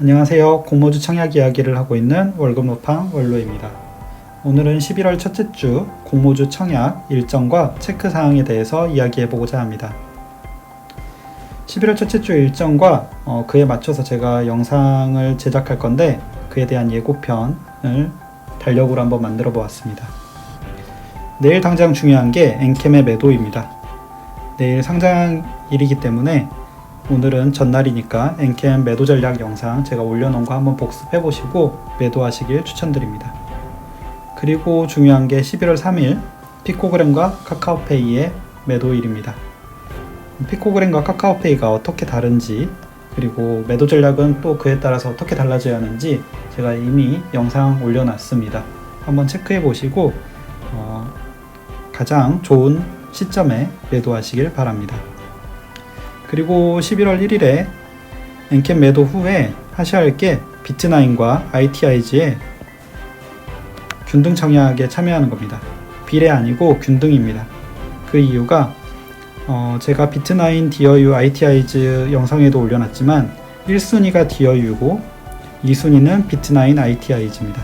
안녕하세요. 공모주 청약 이야기를 하고 있는 월급로팡 원로입니다. 오늘은 11월 첫째 주 공모주 청약 일정과 체크 사항에 대해서 이야기해 보고자 합니다. 11월 첫째 주 일정과 어, 그에 맞춰서 제가 영상을 제작할 건데 그에 대한 예고편을 달력으로 한번 만들어 보았습니다. 내일 당장 중요한 게 엔캠의 매도입니다. 내일 상장일이기 때문에 오늘은 전날이니까 엔캠 매도 전략 영상 제가 올려놓은 거 한번 복습해 보시고 매도하시길 추천드립니다. 그리고 중요한 게 11월 3일 피코그램과 카카오페이의 매도일입니다. 피코그램과 카카오페이가 어떻게 다른지 그리고 매도 전략은 또 그에 따라서 어떻게 달라져야 하는지 제가 이미 영상 올려놨습니다. 한번 체크해 보시고 어, 가장 좋은 시점에 매도하시길 바랍니다. 그리고 11월 1일에 엔캠 매도 후에 하셔야 할 게 비트나인과 ITIG의 균등 청약에 참여하는 겁니다. 비례 아니고 균등입니다. 그 이유가 어, 제가 비트나인 디어유 ITI즈 영상에도 올려놨지만 1순위가 디어유고 2순위는 비트나인 ITI즈입니다.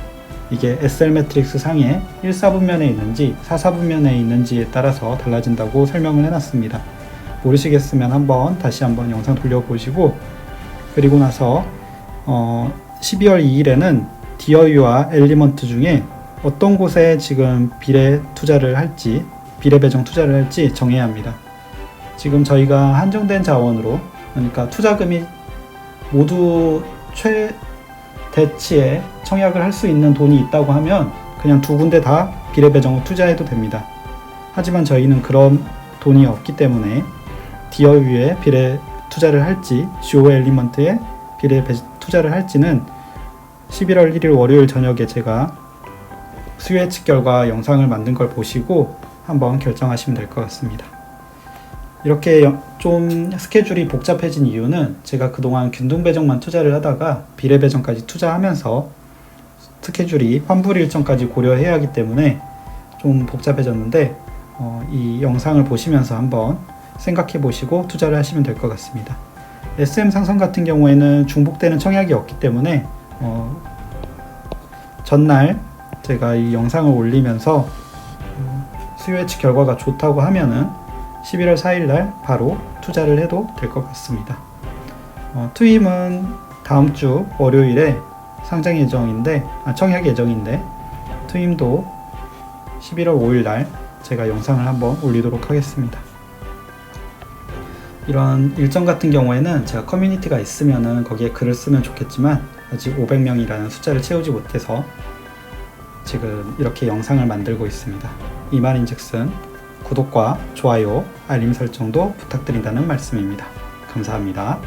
이게 SL 매트릭스 상에 1, 4분면에 있는지 4, 4분면에 있는지에 따라서 달라진다고 설명을 해놨습니다. 모르시겠으면 한번 다시 한번 영상 돌려보시고 그리고 나서 어, 12월 2일에는 디어유와 엘리먼트 중에 어떤 곳에 지금 비례 투자를 할지 비례 배정 투자를 할지 정해야 합니다. 지금 저희가 한정된 자원으로 그러니까 투자금이 모두 최 대치에 청약을 할 수 있는 돈이 있다고 하면 그냥 두 군데 다 비례 배정을 투자해도 됩니다. 하지만 저희는 그런 돈이 없기 때문에 디어유에 비례 투자를 할지 지오 엘리먼트에 배- 투자를 할지는 11월 1일 월요일 저녁에 제가 수요 예측 결과 영상을 만든 걸 보시고 한번 결정하시면 될 것 같습니다. 이렇게 여- 좀 스케줄이 복잡해진 이유는 제가 그동안 균등 배정만 투자를 하다가 비례 배정까지 투자하면서 스케줄이 환불 일정까지 고려해야 하기 때문에 좀 복잡해졌는데 어, 이 영상을 보시면서 한번 생각해 보시고 투자를 하시면 될 것 같습니다. SM 상성 같은 경우에는 중복되는 청약이 없기 때문에 어, 전날 제가 이 영상을 올리면서 음, 수요 예측 결과가 좋다고 하면은 11월 4일 날 바로 투자를 해도 될 것 같습니다. 어, 투임은 다음 주 월요일에 상장 예정인데 아, 청약 예정인데 투임도 11월 5일 날 제가 영상을 한번 올리도록 하겠습니다. 이런 일정 같은 경우에는 제가 커뮤니티가 있으면은 거기에 글을 쓰면 좋겠지만 아직 500명이라는 숫자를 채우지 못해서 지금 이렇게 영상을 만들고 있습니다. 이 말인즉슨 구독과 좋아요, 알림 설정도 부탁드린다는 말씀입니다. 감사합니다.